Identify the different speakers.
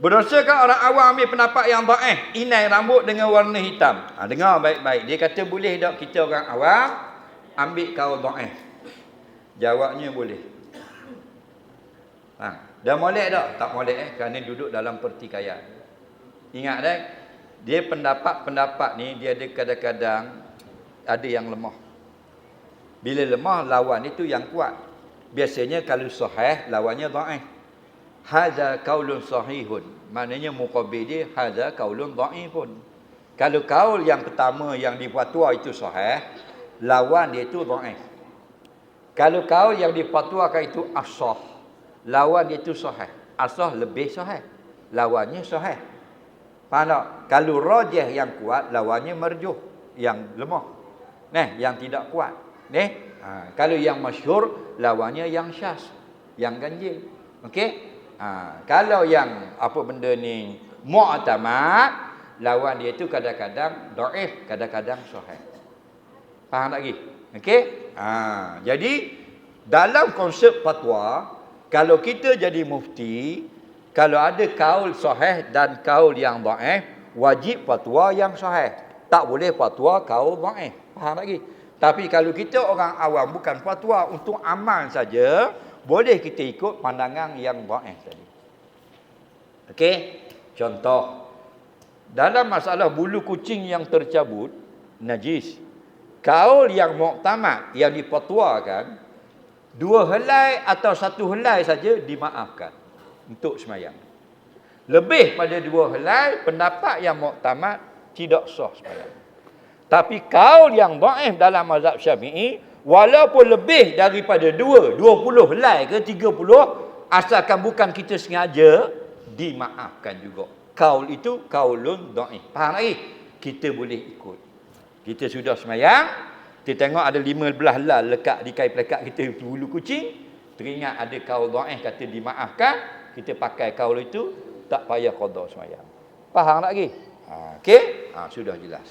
Speaker 1: Berdosa kan orang awam ambil pendapat yang dhaif, inai rambut dengan warna hitam. Ha, dengar baik-baik. Dia kata boleh tak kita orang awam ambil kaul dhaif? Jawabnya boleh. Ha, dah molek tak? Tak molek eh kerana duduk dalam pertikaian. Ingat dah, dia pendapat-pendapat ni dia ada kadang-kadang ada yang lemah. Bila lemah lawan itu yang kuat. Biasanya kalau sahih lawannya dhaif. Hadza qaulun sahihun. Maknanya muqabil dia hadza qaulun dhaifun. Kalau kaul yang pertama yang difatwa itu sahih, lawan dia itu dhaif. Kalau kaul yang difatwakan itu asah, lawan dia itu sahih. Asah lebih sahih. Lawannya sahih. Faham tak? Kalau rajih yang kuat, lawannya marjuh yang lemah. Nah, yang tidak kuat. Neh, ha, kalau yang masyhur lawannya yang syas, yang ganjil. Okey? Ha, kalau yang apa benda ni mu'tamad, lawan dia tu kadang-kadang dhaif, kadang-kadang sahih. Faham tak lagi? Okey? Ha, jadi dalam konsep fatwa, kalau kita jadi mufti, kalau ada kaul sahih dan kaul yang dhaif, wajib fatwa yang sahih. Tak boleh fatwa kaul dhaif. Faham tak lagi? Tapi kalau kita orang awam bukan fatwa untuk amal saja, boleh kita ikut pandangan yang dhaif tadi. Okey? Contoh dalam masalah bulu kucing yang tercabut najis. Kaul yang muktamad yang difatwakan dua helai atau satu helai saja dimaafkan untuk semayang. Lebih pada dua helai, pendapat yang muktamad tidak sah semayang. Tapi kaul yang dhaif dalam mazhab syafi'i, walaupun lebih daripada dua, dua puluh helai ke tiga puluh, asalkan bukan kita sengaja, dimaafkan juga. Kaul itu kaulun dhaif. Faham lagi? Kita boleh ikut. Kita sudah semayang, kita tengok ada lima belah helai lekat di kain pelekat kita bulu kucing, teringat ada kaul dhaif kata dimaafkan, kita pakai kaul itu tak payah qada sembahyang. Faham lagi? Okey? Ha, sudah jelas.